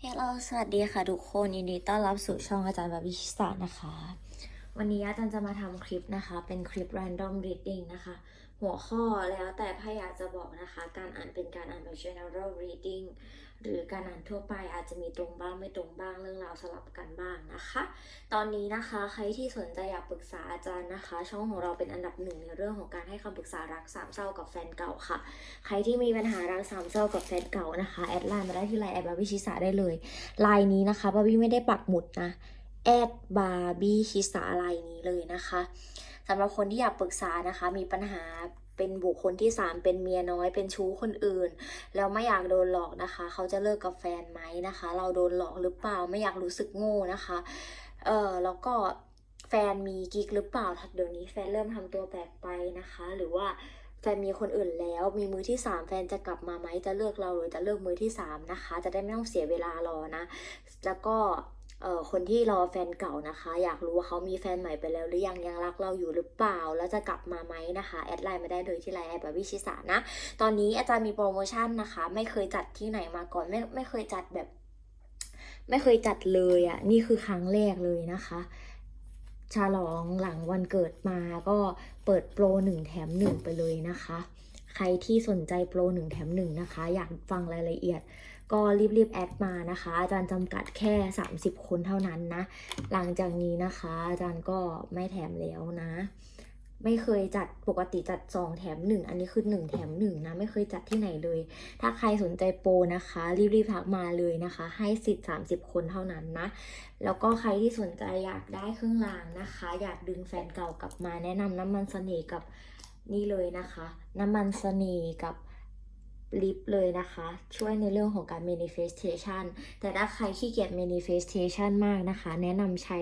เฮลโลสวัสดีค่ะทุกคนยินดีต้อนรับสู่ช่องอาจารย์แบบวิชิตานะคะ วันนี้อาจารย์จะมาทำคลิปนะคะ เป็นคลิป random reading นะคะ หัวข้อแล้วแต่พาอยากจะบอกนะคะ การอ่านเป็นการอ่านแบบ general reading หรือการอ่านทั่วไปอาจจะมีตรงบ้างไม่ตรงบ้างเรื่องราวสลับกันบ้างนะคะ ตอนนี้นะคะใครที่สนใจอยากปรึกษาอาจารย์นะคะ ช่องของเราเป็นอันดับหนึ่งในเรื่องของการให้คำปรึกษารักสามเศร้ากับแฟนเก่าค่ะ ใครที่มีปัญหารักสามเศร้ากับแฟนเก่านะคะแอดไลน์มาได้ที่ไลน์แอดบาร์บี้ชิสาได้เลยไลน์นี้นะคะบาร์บี้ไม่ได้ปักหมุดนะแอดบาร์บี้ชิสาไลน์นี้เลยนะคะสำหรับคนที่อยากปรึกษานะคะมีปัญหา เป็นบุคคลที่สามเป็นเมียน้อยเป็นชู้คนอื่น แล้วไม่อยากโดนหลอกนะคะ เขาจะเลิกกับแฟนไหมนะคะ เราโดนหลอกหรือเปล่าไม่อยากรู้สึกโง่นะคะเออแล้วก็แฟนมีกิ๊กหรือเปล่าเดี๋ยวนี้แฟนเริ่มทำตัวแปลกไปนะคะ หรือว่าแฟนมีคนอื่นแล้วมีมือที่สามแฟนจะกลับมาไหมจะเลิกเราหรือจะเลิกมือที่สามนะคะ จะได้ไม่ต้องเสียเวลารอนะ แล้วก็ เอ่อคนที่รอแฟนเก่านะคะ อยากรู้ว่าเขามีแฟนใหม่ไปแล้วหรือยังยังรักเราอยู่หรือเปล่า แล้วจะกลับมาไหมนะคะ แอดไลน์มาได้เลยที่ไลน์แอดแบบวิชิสานะ ตอนนี้อาจารย์มีโปรโมชั่นนะคะ ไม่เคยจัดที่ไหนมาก่อนไม่ไม่เคยจัดแบบ ไม่เคยจัดเลยอะ่ะนี่คือครั้งแรกเลยนะคะฉลองหลังวันเกิดมาก็เปิดโปรหนึ่งแถมหนึ่งไปเลยนะคะ ใครที่สนใจโปรหนึ่งแถมหนึ่งนะคะ อยากฟังรายละเอียด ก็รีบๆแอดมานะคะ อาจารย์จำกัดแค่ 30 คนเท่านั้นนะ หลังจากนี้นะคะ อาจารย์ก็ไม่แถมแล้วนะ ไม่เคยจัดปกติจัด 2 แถม 1 อันนี้คือ 1 แถม 1 นะ ไม่เคยจัดที่ไหนเลย ถ้าใครสนใจโปรนะคะ รีบๆทักมาเลยนะคะ ให้สิทธิ์ 30 คนเท่านั้นนะ แล้วก็ใครที่สนใจอยากได้เครื่องรางนะคะ อยากดึงแฟนเก่ากลับมาแนะนำน้ำมันเสน่ห์กับนี่เลยนะคะ น้ำมันเสน่ห์กับ ลิปเลยนะคะ ช่วยในเรื่องของการ manifestation แต่ถ้าใครขี้เกียจ manifestation มากนะคะ แนะนำใช้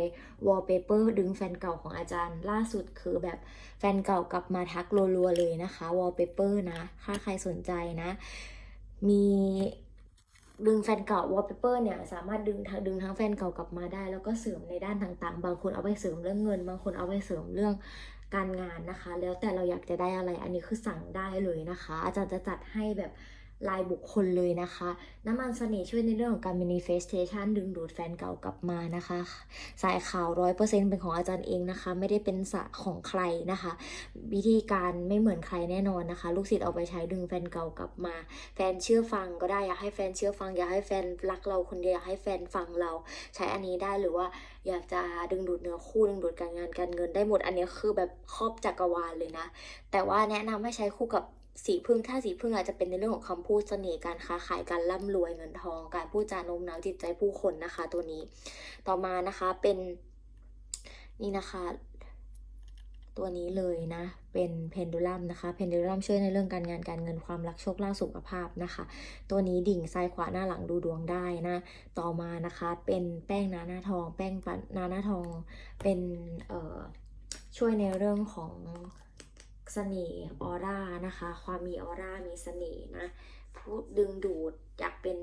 wallpaper ดึงแฟนเก่าของอาจารย์ ล่าสุดคือแบบแฟนเก่ากลับมาทักรัวๆเลยนะคะ wallpaper นะ ถ้าใครสนใจนะ มีดึงแฟนเก่า wallpaper เนี่ยสามารถดึงทั้งดึงทั้งแฟนเก่ากลับมาได้ แล้วก็เสริมในด้านต่างๆ บางคนเอาไปเสริมเรื่องเงิน บางคนเอาไปเสริมเรื่อง การงานนะคะ แล้วแต่เราอยากจะได้อะไรอันนี้คือสั่งได้เลยนะคะ อาจารย์จะจัดให้แบบ รายบุคคลเลยนะคะ น้ำมันเสน่ห์ช่วยในเรื่องของการ manifestation ดึงดูดแฟนเก่ากลับมานะคะ สายข่าวร้อยเปอร์เซ็นเป็นของอาจารย์เองนะคะ ไม่ได้เป็นสะของใครนะคะ วิธีการไม่เหมือนใครแน่นอนนะคะ ลูกศิษย์เอาไปใช้ดึงแฟนเก่ากลับมา แฟนเชื่อฟังก็ได้อยากให้แฟนเชื่อฟัง อยากให้แฟนรักเราคนเดียวอยากให้แฟนฟังเรา ใช้อันนี้ได้หรือว่าอยากจะดึงดูดเนื้อคู่ดึงดูดการงานการเงินได้หมดอันนี้คือแบบครอบจักรวาลเลยนะ แต่ว่าแนะนำให้ใช้คู่กับ สีพึ่งถ้าสีพึ่งอาจจะเป็นในเรื่องของคำพูดเสน่ห์การค้าขายการร่ำรวยเงินทอง การพูดจาโน้มน้าวจิตใจผู้คนนะคะ ตัวนี้ต่อมานะคะเป็นนี่นะคะ ตัวนี้เลยนะ เป็นเพนดูลัมนะคะเพนดูลัมช่วยในเรื่องการงานการเงินความรักโชคลาภสุขภาพนะคะ ตัวนี้ดิ่งซ้ายขวาหน้าหลังดูดวงได้นะ ต่อมานะคะเป็นแป้งนาหน้าทอง แป้งปันนาหน้าทองเป็นเอ่อช่วยในเรื่องของ เสน่ห์ออร่านะคะ ความมีออร่ามีเสน่ห์นะพูดดึงดูดอยากเป็น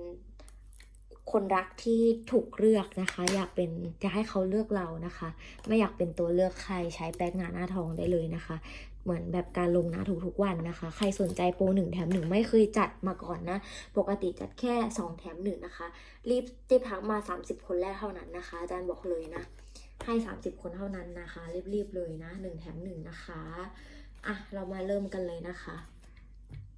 คนรักที่ถูกเลือกนะคะ อยากเป็นจะให้เขาเลือกเรานะคะ ไม่อยากเป็นตัวเลือกใครใช้แป้งงาหน้าทองได้เลยนะคะ เหมือนแบบการลงน้าทุกๆวันนะคะ ใครสนใจโปรหนึ่งแถมหนึ่งไม่เคยจัดมาก่อนนะ ปกติจัดแค่ 2 แถมหนึ่งนะคะ รีบรีบทักมา 30 คนแรกเท่านั้นนะคะอาจารย์บอกเลยนะ ให้ 30 คนเท่านั้นนะคะ รีบๆเลยนะ 1 แถมหนึ่งนะคะ อะ เรามาเริ่มกันเลยนะคะ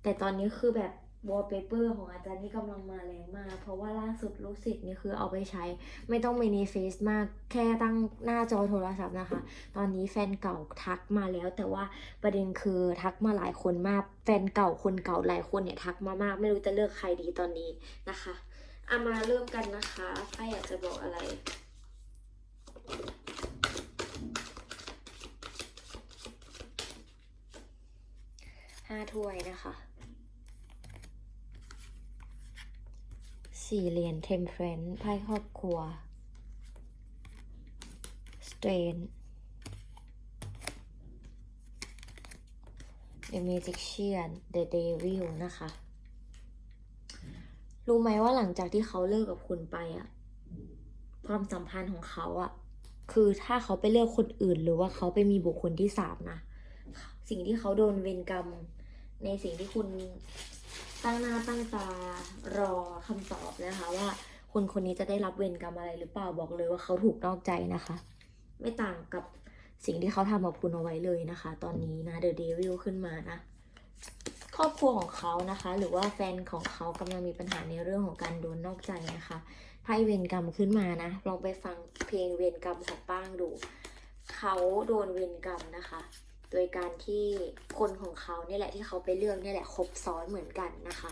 แต่ตอนนี้คือแบบ wallpaper ของอาจารย์นี่กำลังมาแรงมาก เพราะว่าล่าสุดลูกศิษย์นี่คือเอาไปใช้ ไม่ต้อง manifest มากแค่ตั้งหน้าจอโทรศัพท์นะคะ ตอนนี้แฟนเก่าทักมาแล้ว แต่ว่าประเด็นคือทักมาหลายคนมาก แฟนเก่าคนเก่าหลายคนเนี่ยทักมามาก ไม่รู้จะเลือกใครดีตอนนี้นะคะเอามาเริ่มกันนะคะถ้าอยากจะบอกอะไร ห้าถ้วยนะคะ สี่เหรียญเทมเพรนไพ่ครอบครัว สเตรน The Magician The Devil นะคะ รู้ไหมว่าหลังจากที่เขาเลิกกับคุณไปอะความสัมพันธ์ของเขาอะคือถ้าเขาไปเลือกคนอื่นหรือว่าเขาไปมีบุคคลที่สามนะ สิ่งที่เขาโดนเวรกรรม ในสิ่งที่คุณตั้งหน้าตั้งตารอคำตอบนะคะ ว่าคนคนนี้จะได้รับเวรกรรมอะไรหรือเปล่าบอกเลยว่าเขาถูกนอกใจนะคะ ไม่ต่างกับสิ่งที่เขาทำกับคุณเอาไว้เลยนะคะ ตอนนี้นะเดอะเดวิลขึ้นมานะครอบครัวของเขานะคะ หรือว่าแฟนของเขากำลังมีปัญหาในเรื่องของการโดนนอกใจนะคะไพ่เวรกรรมขึ้นมานะ ลองไปฟังเพลงเวรกรรมของป้างดู เขาโดนเวรกรรมนะคะ โดยการที่คนของเขาเนี่ยแหละที่เขาไปเลือกเนี่ยแหละครบซ้อนเหมือนกันนะคะ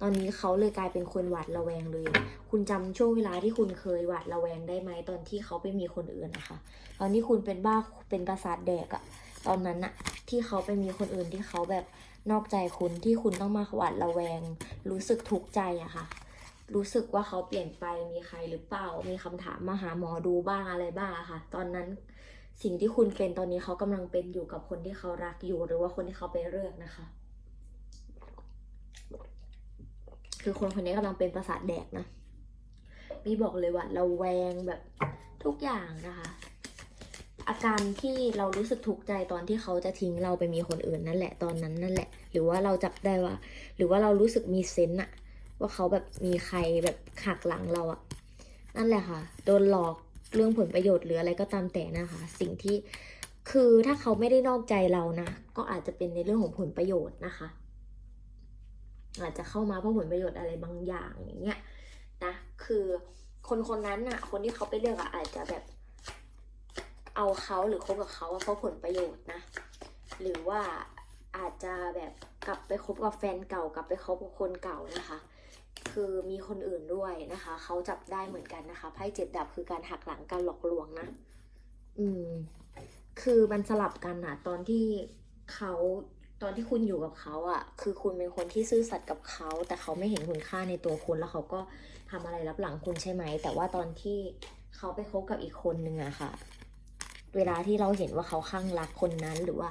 ตอนนี้เขาเลยกลายเป็นคนหวาดระแวงเลย คุณจำช่วงเวลาที่คุณเคยหวาดระแวงได้ไหมตอนที่เขาไปมีคนอื่นนะคะ ตอนที่คุณเป็นบ้าเป็นประสาทแดกอะตอนนั้นอะที่เขาไปมีคนอื่นที่เขาแบบนอกใจคุณที่คุณต้องมาหวาดระแวง รู้สึกทุกข์ใจอะค่ะรู้สึกว่าเขาเปลี่ยนไปมีใครหรือเปล่า มีคำถามมาหาหมอดูบ้างอะไรบ้างอะค่ะ ตอนนั้น สิ่งที่คุณเป็นตอนนี้เขากำลังเป็นอยู่กับคนที่เขารักอยู่หรือว่าคนที่เขาไปเลือกนะคะ คือคนคนนี้กำลังเป็นประสาทแดกนะมีบอกเลยว่าเราแวงแบบทุกอย่างนะคะ อาการที่เรารู้สึกถูกใจตอนที่เขาจะทิ้งเราไปมีคนอื่นนั่นแหละตอนนั้นนั่นแหละ หรือว่าเราจับได้ว่า หรือว่าเรารู้สึกมีเซนต์อะว่าเขาแบบมีใครแบบหักหลังเราอะนั่นแหละค่ะ โดนหลอก เรื่องผลประโยชน์หรืออะไรก็ตามแต่นะคะ สิ่งที่คือถ้าเขาไม่ได้นอกใจเรานะก็อาจจะเป็นในเรื่องของผลประโยชน์นะคะ อาจจะเข้ามาเพราะผลประโยชน์อะไรบางอย่างอย่างเงี้ยนะคือคนคนนั้นน่ะคนที่เขาไปเลือกอะอาจจะแบบ เอาเขาหรือคบกับเขาเพราะผลประโยชน์นะ หรือว่าอาจจะแบบกลับไปคบกับแฟนเก่ากลับไปคบกับคนเก่านะคะ คือมีคนอื่นด้วยนะคะ เขาจับได้เหมือนกันนะคะไพ่เจ็ดดับคือการหักหลังการหลอกลวงนะ อืม คือมันสลับกันอะตอนที่เขาตอนที่คุณอยู่กับเขาอะคือคุณเป็นคนที่ซื่อสัตย์กับเขา แต่เขาไม่เห็นคุณค่าในตัวคุณแล้วเขาก็ทำอะไรรับหลังคุณใช่ไหม แต่ว่าตอนที่เขาไปคบกับอีกคนนึงอะค่ะ เวลาที่เราเห็นว่าเขาข้างรักคนนั้นหรือว่า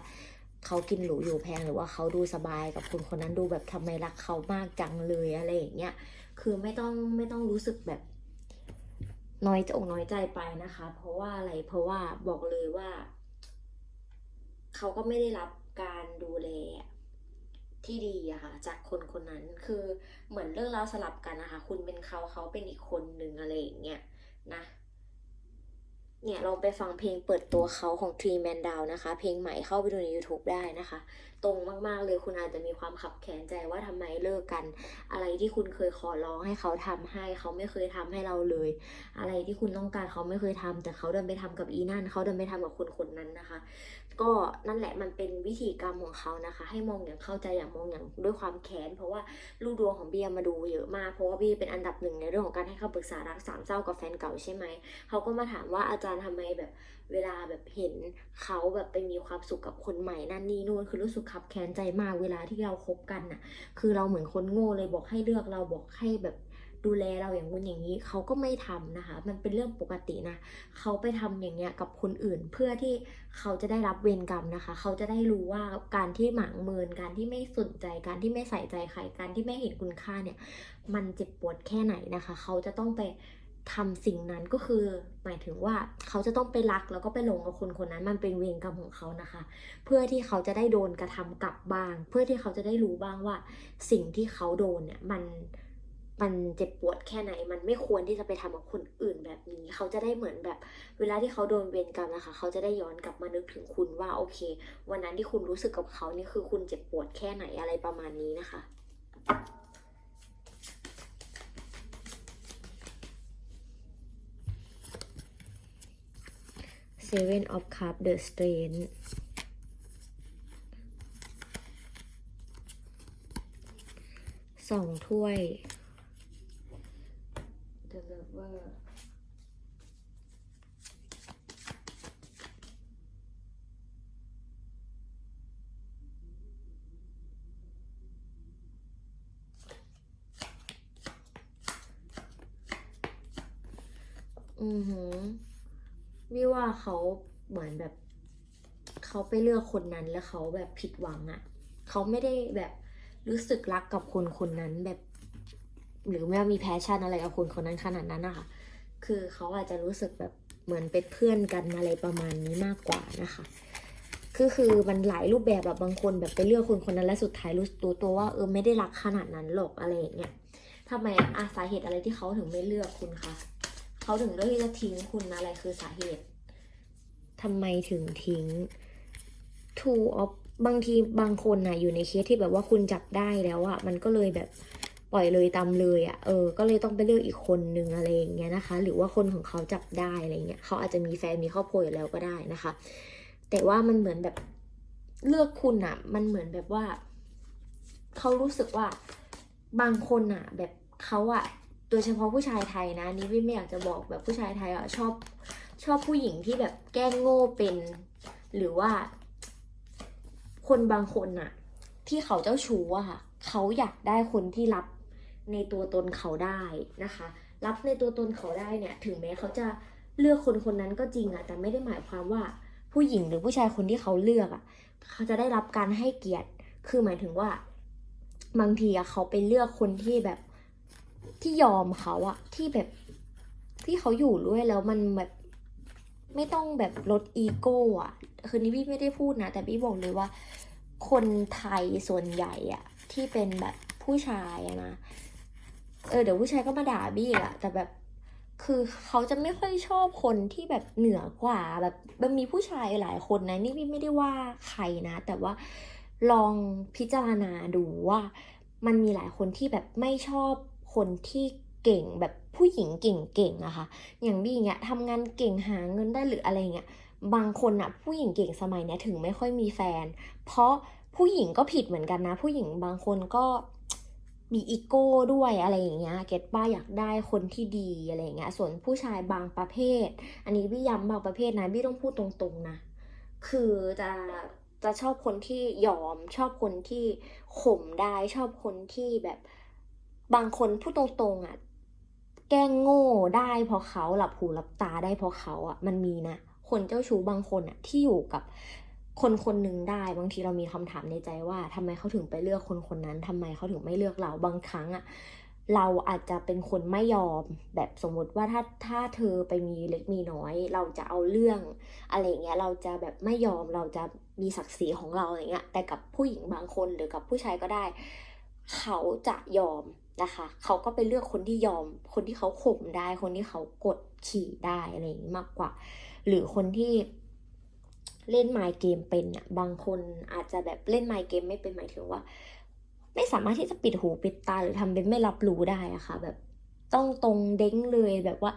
เขากินหรูอยู่แพงหรือว่าเขาดูสบายกับคนคนนั้นดูแบบทำไมรักเขามากจังเลยอะไรอย่างเงี้ยคือไม่ต้องไม่ต้องรู้สึกแบบน้อยอกน้อยใจไปนะคะ เพราะว่าอะไรเพราะว่าบอกเลยว่า เขาก็ไม่ได้รับการดูแลที่ดีอะค่ะจากคนคนนั้นคือเหมือนเรื่องราวสลับกันนะคะ คุณเป็นเขาเขาเป็นอีกคนหนึ่งอะไรอย่างเงี้ยนะ เนี่ยลองไปฟังเพลงเปิดตัวเขาของ Tree Man Down นะคะ เพลงใหม่เข้าไปดูใน YouTube ได้นะคะ ตรงมากๆเลยคุณอาจจะมีความขับแขนใจว่าทำไมเลิกกัน อะไรที่คุณเคยขอร้องให้เขาทำให้ เขาไม่เคยทำให้เราเลย อะไรที่คุณต้องการเขาไม่เคยทำแต่เขาเดินไปทำกับอีนั่นเขาเดินไปทำกับคนคนนั้นนะคะ ก็นั่นแหละมันเป็นวิธีกรรมของเขานะคะ ให้มองอย่างเข้าใจอย่างมองอย่างด้วยความแค้นเพราะว่าลูกดวงของเบียมาดูเยอะมากเพราะว่าเบียเป็นอันดับหนึ่งในเรื่องของการให้คำปรึกษารักสามเศร้ากับแฟนเก่าใช่ไหมเขาก็มาถามว่าอาจารย์ทำไมแบบเวลาแบบเห็นเขาแบบไปมีความสุขกับคนใหม่นั่นนี่นู่นคือรู้สึกขับแค้นใจมากเวลาที่เราคบกันน่ะ คือเราเหมือนคนโง่เลยบอกให้เลือกเราบอกให้แบบ ดูแลเราอย่างงู้นอย่างนี้เขาก็ไม่ทำนะคะ มันเป็นเรื่องปกตินะเขาไปทำอย่างเงี้ยกับคนอื่นเพื่อที่เขาจะได้รับเวรกรรมนะคะ เขาจะได้รู้ว่าการที่หมางเมินการที่ไม่สนใจการที่ไม่ใส่ใจใครการที่ไม่เห็นคุณค่าเนี่ยมันเจ็บปวดแค่ไหนนะคะ เขาจะต้องไปทำสิ่งนั้นก็คือหมายถึงว่าเขาจะต้องไปรักแล้วก็ไปหลงกับคนคนนั้น มันเป็นเวรกรรมของเขานะคะ เพื่อที่เขาจะได้โดนกระทำกลับบ้าง เพื่อที่เขาจะได้รู้บ้างว่า สิ่งที่เขาโดนเนี่ยมัน มันเจ็บปวดแค่ไหน มันไม่ควรที่จะไปทำกับคนอื่นแบบนี้ เขาจะได้เหมือนแบบ เวลาที่เขาโดนเวรกรรมนะคะ เขาจะได้ย้อนกลับมานึกถึงคุณว่าโอเค วันนั้นที่คุณรู้สึกกับเขานี่คือคุณเจ็บปวดแค่ไหนอะไรประมาณนี้นะคะ Seven of Cups The Strength สองถ้วย The Lover อือหือวิว่าเขาเหมือนแบบเขาไปเลือกคนนั้นแล้วเขาแบบผิดหวังอะ่ะ เขาไม่ได้แบบรู้สึกรักกับคนคนนั้นแบบ หรือไม่ว่ามีแพชชั่นอะไรกับคนคนนั้นขนาดนั้นนะคะคือเขาอาจจะรู้สึกแบบเหมือนเป็นเพื่อนกันอะไรประมาณนี้มากกว่านะคะคือคือมันหลายรูปแบบแบบบางคนแบบไปเลือกคนคนนั้นแล้วสุดท้ายรู้ตัวตัวว่าเออไม่ได้รักขนาดนั้นหรอกอะไรอย่างเงี้ยทำไมอะสาเหตุอะไรที่เขาถึงไม่เลือกคุณคะเขาถึงเลือกที่จะทิ้งคุณอะไรคือสาเหตุทำไมถึงทิ้ง two of บางทีบางคนน่ะอยู่ในเคสที่แบบว่าคุณจับได้แล้วอะมันก็เลยแบบ ปล่อยเลยตามเลยอะเออก็เลยต้องไปเลือกอีกคนนึงอะไรอย่างเงี้ยนะคะ หรือว่าคนของเขาจับได้อะไรเงี้ยเขาอาจจะมีแฟนมีครอบครัวอยู่แล้วก็ได้นะคะ แต่ว่ามันเหมือนแบบเลือกคุณอะมันเหมือนแบบว่าเขารู้สึกว่าบางคนอะแบบเขาอะโดยเฉพาะผู้ชายไทยนะนี่วิไม่อยากจะบอกแบบผู้ชายไทยอะชอบชอบผู้หญิงที่แบบแกล้งโง่เป็น หรือว่า คนบางคนอะที่เขาเจ้าชู้อะค่ะ เขาอยากได้คนที่รับ ในตัวตนเขาได้นะคะ รับในตัวตนเขาได้เนี่ย ถึงแม้เขาจะเลือกคนคนนั้นก็จริงอะแต่ไม่ได้หมายความว่าผู้หญิงหรือผู้ชายคนที่เขาเลือกอะเขาจะได้รับการให้เกียรติ คือหมายถึงว่า บางทีอะเขาไปเลือกคนที่แบบที่ยอมเขาอะที่แบบที่เขาอยู่ด้วยแล้วมันแบบไม่ต้องแบบลดอีโก้อะคือนี่พี่ไม่ได้พูดนะ แต่พี่บอกเลยว่า คนไทยส่วนใหญ่อะที่เป็นแบบผู้ชายนะ เออเดี๋ยวผู้ชายก็มาด่าบี้อะแต่แบบคือเขาจะไม่ค่อยชอบคนที่แบบเหนือกว่าแบบมันมีผู้ชายหลายคนนะนี่พี่ไม่ได้ว่าใครนะ แต่ว่าลองพิจารณาดูว่า มันมีหลายคนที่แบบไม่ชอบคนที่เก่งแบบผู้หญิงเก่งๆอะค่ะ อย่างบี้เงี้ยทำงานเก่งหาเงินได้หรืออะไรเงี้ยบางคนอะผู้หญิงเก่งสมัยเนี้ยถึงไม่ค่อยมีแฟน เพราะผู้หญิงก็ผิดเหมือนกันนะ ผู้หญิงบางคนก็ มีอีโก้ด้วยอะไรอย่างเงี้ยเก็ตป้าอยากได้คนที่ดีอะไรอย่างเงี้ยส่วนผู้ชายบางประเภท อันนี้พี่ย้ำบางประเภทนะพี่ต้องพูดตรงๆนะ คือจะจะชอบคนที่ยอมชอบคนที่ข่มได้ชอบคนที่แบบบางคนพูดตรงๆอะแกล้งโง่ได้เพราะเขาหลับหูหลับตาได้เพราะเขาอะมันมีนะคนเจ้าชู้บางคนอะที่อยู่กับ คนคนหนึ่งได้บางทีเรามีคำถามในใจว่าทำไมเขาถึงไปเลือกคนคนนั้นทำไมเขาถึงไม่เลือกเราบางครั้งอะเราอาจจะเป็นคนไม่ยอมแบบสมมติว่าถ้าถ้าเธอไปมีเล็กมีน้อย เราจะเอาเรื่องอะไรเงี้ยเราจะแบบไม่ยอมเราจะมีศักดิ์ศรีของเราอย่างเงี้ยแต่กับผู้หญิงบางคนหรือกับผู้ชายก็ได้ เขาจะยอมนะคะ เขาก็ไปเลือกคนที่ยอม คนที่เขาข่มได้ คนที่เขากดขี่ได้อะไรอย่างนี้มากกว่า หรือคนที่ เล่นไมค์เกมเป็นอะบางคนอาจจะแบบเล่นไมค์เกมไม่เป็นหมายถึงว่า ไม่สามารถที่จะปิดหูปิดตาหรือทำเป็นไม่รับรู้ได้อะค่ะ แบบต้องตรงเด้งเลยแบบว่า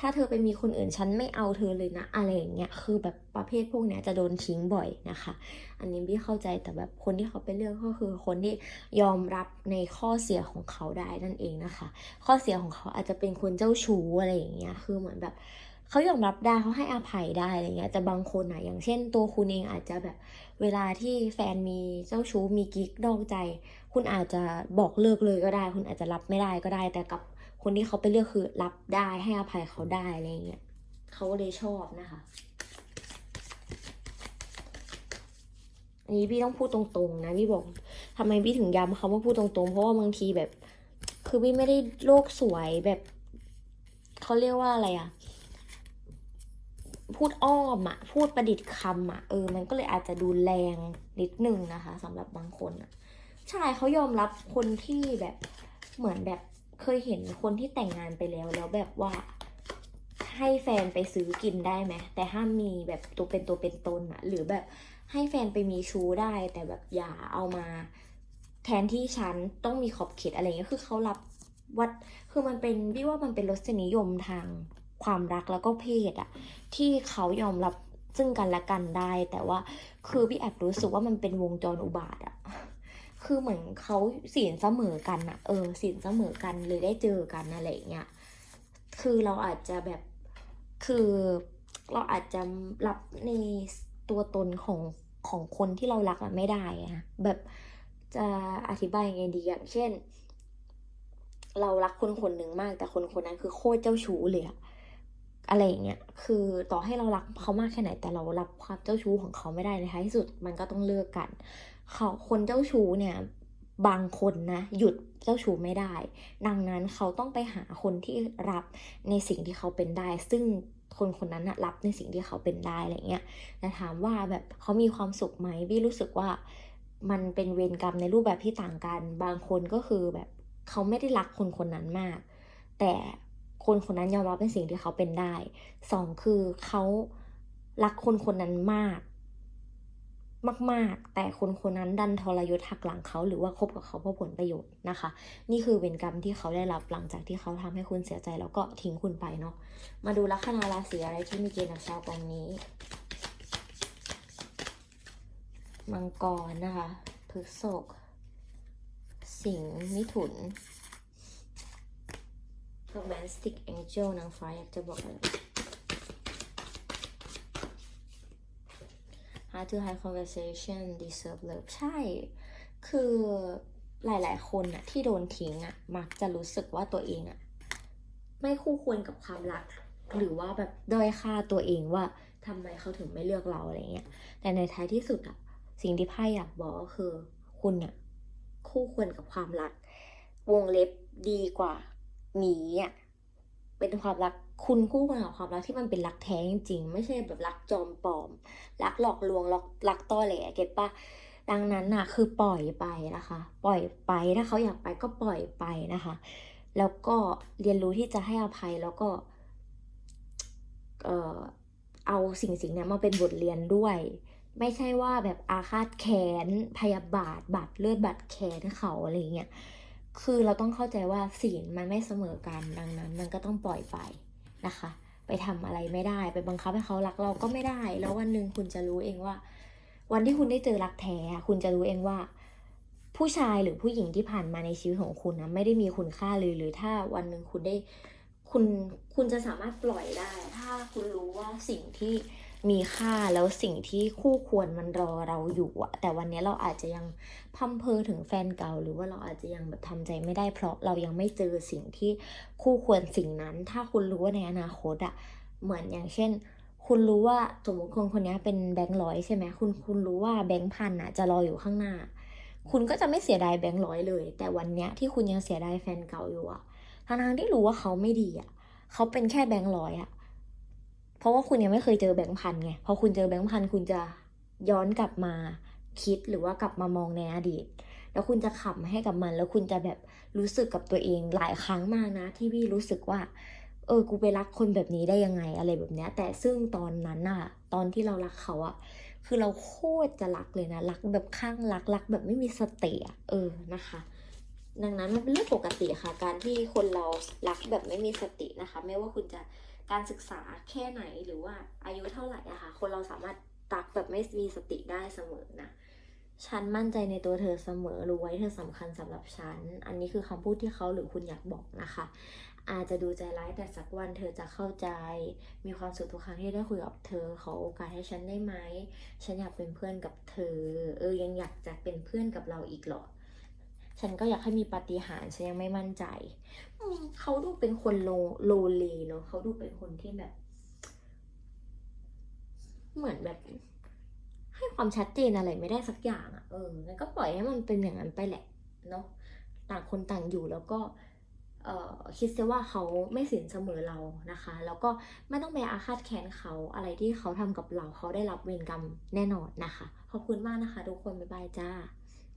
ถ้าเธอไปมีคนอื่นฉันไม่เอาเธอเลยนะ อะไรอย่างเงี้ยคือแบบประเภทพวกเนี้ยจะโดนทิ้งบ่อยนะคะ อันนี้พี่เข้าใจแต่แบบคนที่เขาไปเลือกก็คือคนที่ยอมรับในข้อเสียของเขาได้นั่นเองนะคะ ข้อเสียของเขาอาจจะเป็นคนเจ้าชู้อะไรอย่างเงี้ยคือเหมือนแบบ เขายอมรับได้เขาให้อภัยได้อะไรเงี้ยแต่บางคนอะอย่างเช่น ตัวคุณเองอาจจะแบบ เวลาที่แฟนมีเจ้าชู้มีกิ๊กนอกใจ คุณอาจจะบอกเลิกเลยก็ได้ คุณอาจจะรับไม่ได้ก็ได้ แต่กับคนที่เขาไปเลือกคือรับได้ให้อภัยเขาได้อะไรเงี้ยเขาเลยชอบนะคะอันนี้พี่ต้องพูดตรงๆนะพี่บอกทำไมพี่ถึงย้ำคำว่าพูดตรงๆ เพราะว่าบางทีแบบ คือพี่ไม่ได้โลกสวยแบบเขาเรียกว่าอะไรอะ พูดอ้อมอะพูดประดิษฐ์คำอะเออ มันก็เลยอาจจะดูแรงนิดนึงนะคะสำหรับบางคนอะใช่เขายอมรับคนที่แบบเหมือนแบบเคยเห็นคนที่แต่งงานไปแล้วแล้วแบบว่า ให้แฟนไปซื้อกินได้ไหมแต่ห้ามมีแบบตัวเป็นตัวเป็นตนอะหรือแบบให้แฟนไปมีชู้ได้ แต่แบบอย่าเอามา แทนที่ฉันต้องมีขอบเขตอะไรเงี้ยคือเขารับวัดคือมันเป็นพี่ว่ามันเป็นรสนิยมทาง ความรักแล้วก็เพศอะที่เขายอมรับซึ่งกันและกันได้ แต่ว่าคือพี่แอบรู้สึกว่ามันเป็นวงจรอุบาทอะคือเหมือนเขาสินเสมอกันอะเออสินเสมอกันเลยได้เจอกันอะไรเงี้ยคือเราอาจจะแบบคือเราอาจจะรับในตัวตนของของคนที่เรารักอะไม่ได้อะแบบจะอธิบายยังไงดีอย่างเช่น เรารักคนคนหนึ่งมากแต่คนคนนั้นคือโคตรเจ้าชู้เลยอะ อะไรอย่างเงี้ย คือต่อให้เรารักเขามากแค่ไหน แต่เรารับความเจ้าชู้ของเขาไม่ได้ในท้ายที่สุดมันก็ต้องเลิกกัน เขาคนเจ้าชู้เนี่ยบางคนนะหยุดเจ้าชู้ไม่ได้ ดังนั้นเขาต้องไปหาคนที่รับในสิ่งที่เขาเป็นได้ ซึ่งคนคนนั้นนะรับในสิ่งที่เขาเป็นได้อะไรเงี้ยแต่ถามว่าแบบเขามีความสุขไหมพี่รู้สึกว่ามันเป็นเวรกรรมในรูปแบบที่ต่างกัน บางคนก็คือแบบเขาไม่ได้รักคนคนนั้นมาก แต่ คนคนนั้นยอมรับเป็นสิ่งที่เขาเป็นได้สองคือเขารักคนคนนั้นมาก มาก ๆ แต่คนคนนั้นดันทรยศหักหลังเขาหรือว่าคบกับเขาเพราะผลประโยชน์นะคะ นี่คือเวรกรรมที่เขาได้รับหลังจากที่เขาทำให้คุณเสียใจแล้วก็ทิ้งคุณไปเนาะมาดูลัคนาราศีอะไรที่มีเกณฑ์กับชาวกองนี้ มังกรนะคะพฤษภสิงห์มิถุน romantic angel นางฟ้าอยากจะบอกอะไร hard to high conversation deserve love ใช่ คือหลาย ๆ คนอะที่โดนทิ้งอะมักจะรู้สึกว่าตัวเองอะไม่คู่ควรกับความรัก หรือว่าแบบด้อยค่าตัวเองว่าทำไมเขาถึงไม่เลือกเราอะไรเงี้ย แต่ในท้ายที่สุดอะสิ่งที่ไพ่อยากบอกก็คือ คุณอะคู่ควรกับความรัก วงเล็บดีกว่า หมีอะเป็นความรักคุณคู่ควรกับความรักที่มันเป็นรักแท้จริงๆไม่ใช่แบบรักจอมปลอม รักหลอกลวงรักรักต้อแหลเก็ตปะดังนั้นน่ะ คือปล่อยไปนะคะ ปล่อยไปถ้าเขาอยากไปก็ปล่อยไปนะคะ แล้วก็เรียนรู้ที่จะให้อภัยแล้วก็ เอ่อเอาสิ่งสิ่งนี้มาเป็นบทเรียนด้วย ไม่ใช่ว่าแบบอาฆาตแค้นพยาบาทบาดเลือดบาดแค้นเขาอะไรเงี้ย คือเราต้องเข้าใจว่าศีลมันไม่เสมอกันดังนั้น มันก็ต้องปล่อยไปนะคะ ไปทำอะไรไม่ได้ ไปบังคับให้เขารักเราก็ไม่ได้ แล้ววันหนึ่งคุณจะรู้เองว่า วันที่คุณได้เจอรักแท้คุณจะรู้เองว่า ผู้ชายหรือผู้หญิงที่ผ่านมาในชีวิตของคุณนะไม่ได้มีคุณค่าเลยหรือถ้าวันหนึ่งคุณได้คุณคุณจะสามารถปล่อยได้ ถ้าคุณรู้ว่าสิ่งที่ มีค่าแล้วสิ่งที่คู่ควรมันรอเราอยู่อะแต่วันนี้เราอาจจะยังพัมเพอถึงแฟนเก่า หรือว่าเราอาจจะยังแบบทำใจไม่ได้เพราะเรายังไม่เจอสิ่งที่คู่ควรสิ่งนั้น ถ้าคุณรู้ว่าในอนาคตอะเหมือนอย่างเช่น คุณรู้ว่าสมมติคนคนนี้เป็นแบงค์ร้อยใช่ไหมคุณคุณรู้ว่าแบงค์พันอะจะรออยู่ข้างหน้า คุณก็จะไม่เสียดายแบงค์ร้อยเลย แต่วันเนี้ยที่คุณยังเสียดายแฟนเก่าอยู่อะทั้งทางๆที่รู้ว่าเขาไม่ดีอะเขาเป็นแค่แบงค์ร้อยอะ เพราะว่าคุณยังไม่เคยเจอแบงค์พันไงพอคุณเจอแบงค์พันคุณจะย้อนกลับมาคิดหรือว่ากลับมามองในอดีต แล้วคุณจะขำให้กับมัน แล้วคุณจะแบบรู้สึกกับตัวเองหลายครั้งมากนะ ที่พี่รู้สึกว่า เออกูไปรักคนแบบนี้ได้ยังไงอะไรแบบเนี้ย แต่ซึ่งตอนนั้นอะตอนที่เรารักเขาอะคือเราโคตรจะรักเลยนะรักแบบข้างรักรักแบบไม่มีสติอะเออนะคะ ดังนั้นมันเป็นเรื่องปกติค่ะ การที่คนเรารักแบบไม่มีสตินะคะ ไม่ว่าคุณจะ การศึกษาแค่ไหนหรือว่าอายุเท่าไหร่อะค่ะ คนเราสามารถรักแบบไม่มีสติได้เสมอนะ ฉันมั่นใจในตัวเธอเสมอรู้ไว้เธอสำคัญสำหรับฉัน อันนี้คือคำพูดที่เขาหรือคุณอยากบอกนะคะ อาจจะดูใจร้ายแต่สักวันเธอจะเข้าใจ มีความสุขทุกครั้งที่ได้คุยกับเธอ ขอโอกาสให้ฉันได้ไหม ฉันอยากเป็นเพื่อนกับเธอ เออยังอยากจะเป็นเพื่อนกับเราอีกเหรอ ฉันก็อยากให้มีปาฏิหาริย์ฉันยังไม่มั่นใจเขาดูเป็นคนโลโลเลเนาะเขาดูเป็นคนที่แบบ เหมือนแบบ ให้ความชัดเจนอะไรไม่ได้สักอย่างอะ่ะเอองั้นก็ปล่อยให้มันเป็นอย่างนั้นไปแหละเนาะต่างคนต่างอยู่แล้วก็เออคิดซะว่าเขาไม่สินเสมอเรานะคะ แล้วก็ไม่ต้องไปอาฆาตแค้นเขาอะไรที่เขาทำกับเราเขาได้รับเวรกรรมแน่นอนนะคะ ขอบคุณมากนะคะ ทุกคน บ๊ายบายจ้า